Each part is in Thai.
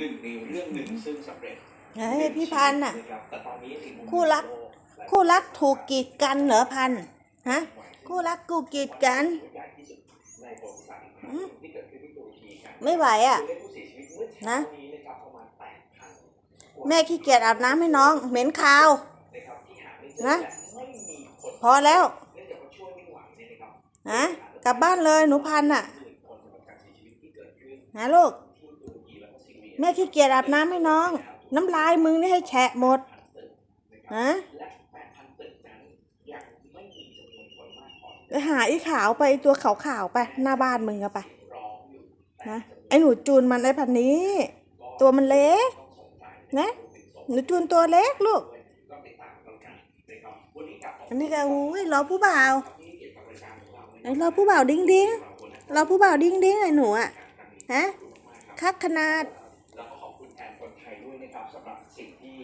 หนึ่งในเรื่องหนึ่งซึ่งสำเร็จเฮ้ยพี่พันธุ์น่ะนะครับแต่ตอนนี้ในมุมคู่รัก คู่รักถูกกีดกันเหรอพันธุ์ฮะคู่รักกูกีดกันใหญ่ที่สุดในประวัติศาสตร์อีกครั้งอืมที่เกิดขึ้นที่ตุรกีกันไม่ไหวอะตัวเลขผู้เสียชีวิตเมื่อเช้านะนี้นะครับประมาณแปดพันแม่ขี้เกียจอาบน้ำให้น้อง เหม็นคาว นะครับที่หาไม่เจอนะและไม่มีคนพอแล้วเนื่องจากว่าช่วยไม่ไหวเนี่ยนะครับฮะกลับบ้านเลยหนูพันธุ์อะหมื่นคนสำหรับการเสียชีวิตที่เกิดขึ้นนะลูกที่ตุรกี แม่ขี้เกียจอาบน้ำให้น้อง น้ำลายมึงนี่ให้แฉะหมดฮะและแปดพันตึกนั้นยังไม่มีจำนวนคนมากพอไปหาไอ้ขาวไปไอ้ตัวขาวๆไป หน้าบ้านมึงอะไปนะไอ้หนูจูนมันไอ้พันนี้ ตัวมันเล็ก นะ หนูจูนตัวเล็กลูกอันนี้ก็อุ้ยรอผู้บ่าวไอ้รอผู้บ่าวดิ้งดิ้งรอผู้บ่าวดิ้งดิ้งไอ้หนูอะฮะคักขนาดำหรับสิ่งที่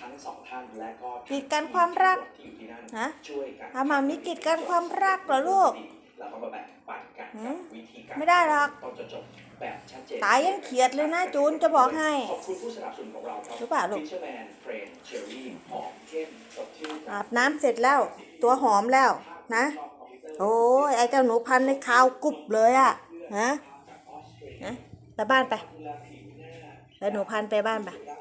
ทั้งสองท่านและก็กีดกันความรักที่อยู่ที่นั่นฮะช่วยกันอามามีกิจการความรักเหรอลูกแล้วก็มาแบ่งปันกันหืกับมวิธีการไม่ได้หรอกต้นจนจบแบบชัดเจนตายยังเขียดเลยนะจูนจะบอกให้ขอบคุณผู้สนับสนุนของเราครับรู้เปล่าลูกฟิชเชอร์แมนเฟรนเชอรี่หอมเข้มสดชื่นอาบน้ำเสร็จแล้ว ตัวหอมแล้วนะ โอ้ยไอ้เจ้าหนูพันธุ์ในขาวกรุบเลยอะฮะนะไปบ้านไปไปหนูพันธุ์ไปบ้านไปได้